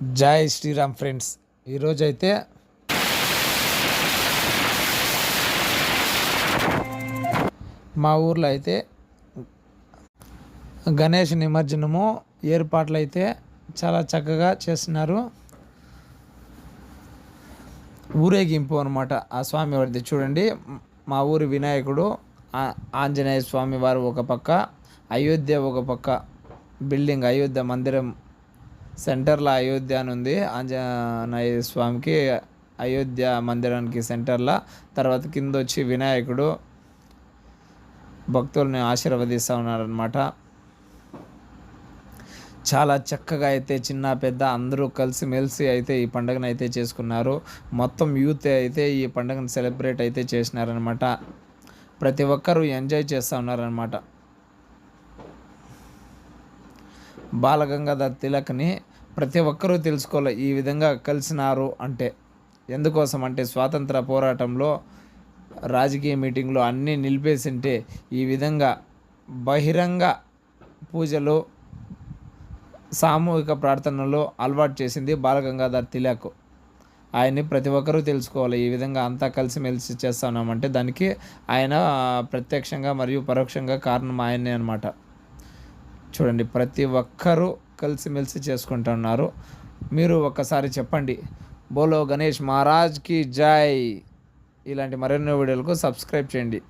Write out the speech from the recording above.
జై శ్రీరామ్ ఫ్రెండ్స్. ఈరోజైతే మా ఊర్లో అయితే గణేష్ నిమజ్జనము ఏర్పాట్లు అయితే చాలా చక్కగా చేస్తున్నారు. ఊరేగింపు అనమాట ఆ స్వామి వారిది చూడండి. మా ఊరి వినాయకుడు ఆంజనేయ స్వామి వారు ఒక పక్క అయోధ్య ఒక పక్క బిల్డింగ్ అయోధ్య మందిరం సెంటర్లో అయోధ్య అని ఉంది. ఆంజనేయ స్వామికి అయోధ్య మందిరానికి సెంటర్లో. తర్వాత కింద వచ్చి వినాయకుడు. భక్తుల్ని ఆశీర్వదిస్తూ ఉన్నారనమాట చాలా చక్కగా అయితే చిన్న పెద్ద అందరూ కలిసి మెలిసి అయితే ఈ పండుగను అయితే చేసుకున్నారు. మొత్తం యూత్ అయితే ఈ పండుగను సెలబ్రేట్ అయితే చేసినారనమాట ప్రతి ఒక్కరూ ఎంజాయ్ చేస్తూ ఉన్నారనమాట బాలగంగాధర్ తిలక్ని ప్రతి ఒక్కరూ తెలుసుకోవాలి ఈ విధంగా కలిసినారు అంటే. ఎందుకోసం అంటే స్వాతంత్ర పోరాటంలో రాజకీయ మీటింగ్లో అన్నీ నిలిపేసింటే ఈ విధంగా బహిరంగ పూజలు సామూహిక ప్రార్థనలు అలవాటు చేసింది బాలగంగాధర్ తిలక్. ఆయన్ని ప్రతి ఒక్కరూ తెలుసుకోవాలి ఈ విధంగా అంతా కలిసిమెలిసి చేస్తున్నామంటే దానికి ఆయన ప్రత్యక్షంగా మరియు పరోక్షంగా కారణం ఆయనే అనమాట చూడండి ప్రతి ఒక్కరూ కలిసిమెలిసి చేసుకుంటున్నారు మీరు ఒక్కసారి చెప్పండి. బోలో గణేష్ మహారాజ్కి జై. ఇలాంటి మరెన్నో వీడియోలకు సబ్స్క్రైబ్ చేయండి.